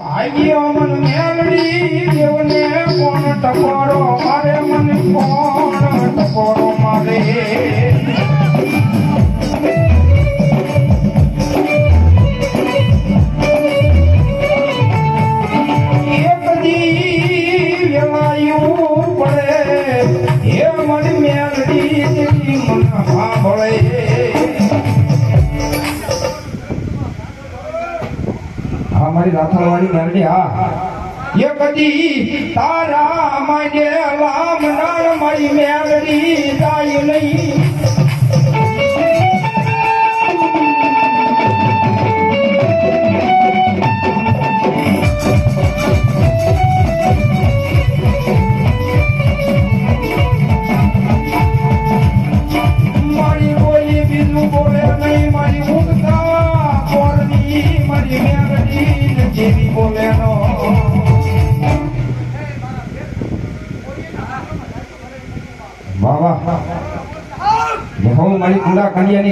ભાગ્યો મન મેલડી, દેવને કોણ ટકોરો મારે, મન કોણ ટકોરો મારે? પડે હે મન સાંભળે. હા મારી રાથાવાળી મેરડી હા. એ કદી તારા માંગે રામ નાળ મારી મેલડી જાય નહીં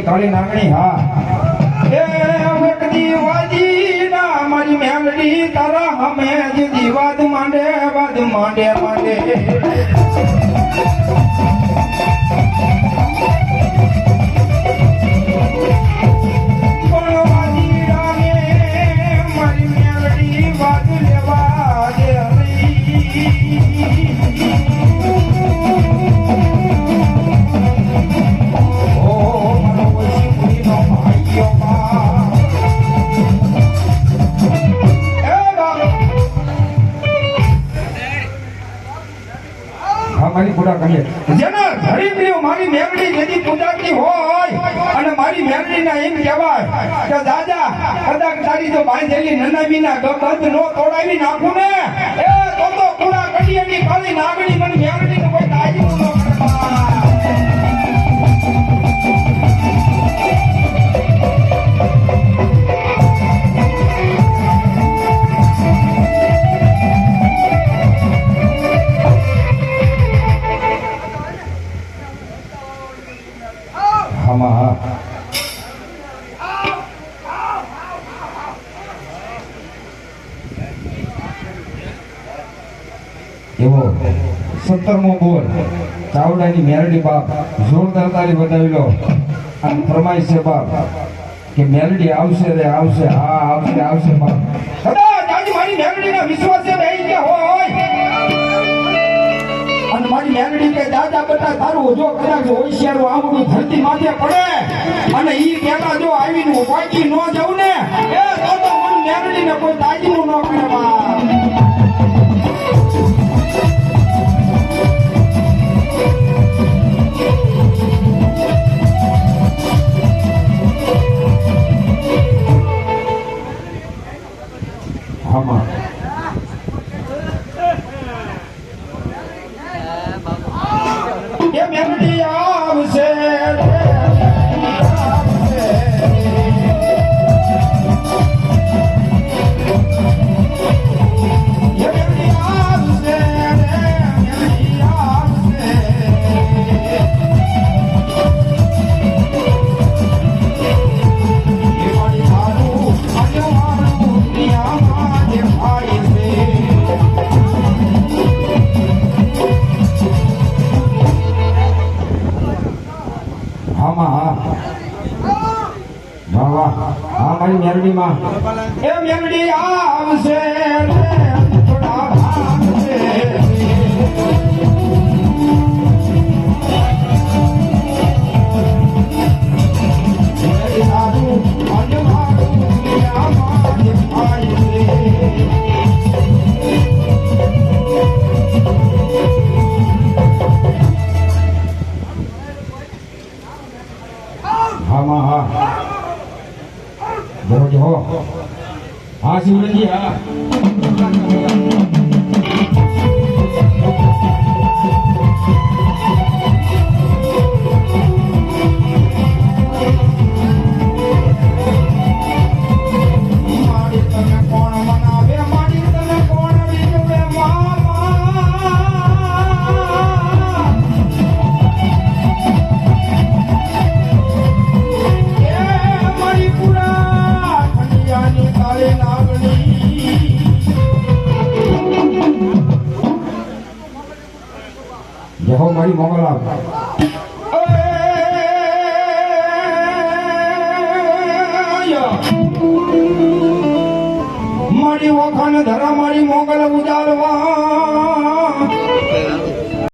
કાળી નાગણી હા એ વખતી વાજી ના મારી મેલડી તારા હમે વાદ માંડે વાદ માંડે માંડે મારી કુંડા કરીએ જેના ધરિત્રીઓ મારી મેલડી જેથી પૂજાતી હોય અને મારી મેલડીના એમ કહેવાય કે દાદા, કદાચ તારી જો બાંધેલી નનામીના ગગત નો તોડાવી નાખું ને, એ તો તો કટી કડિયાની કાળી નાગણી મને મેલડીને કોઈ તાજી એવો સત્તરમો બોલ. ચાવડાની મેરડી બાપ જોરદાર તારી બતાવી લો અને ફરમાય છે બાપ કે મેરડી આવશે રે, આવશે. હા, આવશે આવશે બાપ. મારી મેલડીના વિશ્વાસે રહી ગયા હોય અને મારી મેલડી કે દાદા બધા તારું જો કદાચ હોશિયારું આવડું ધરતી માથે પડે. અને ઈ જો આવીને વાંચી ન જવું ને, એ તો કોઈ તાજીનું ન કરવા એ મારી મેરડીમાં એ મેલડી આવશે. Bye. જય હો મારી વખાણ ધરા મારી મોગલ ઉજારવા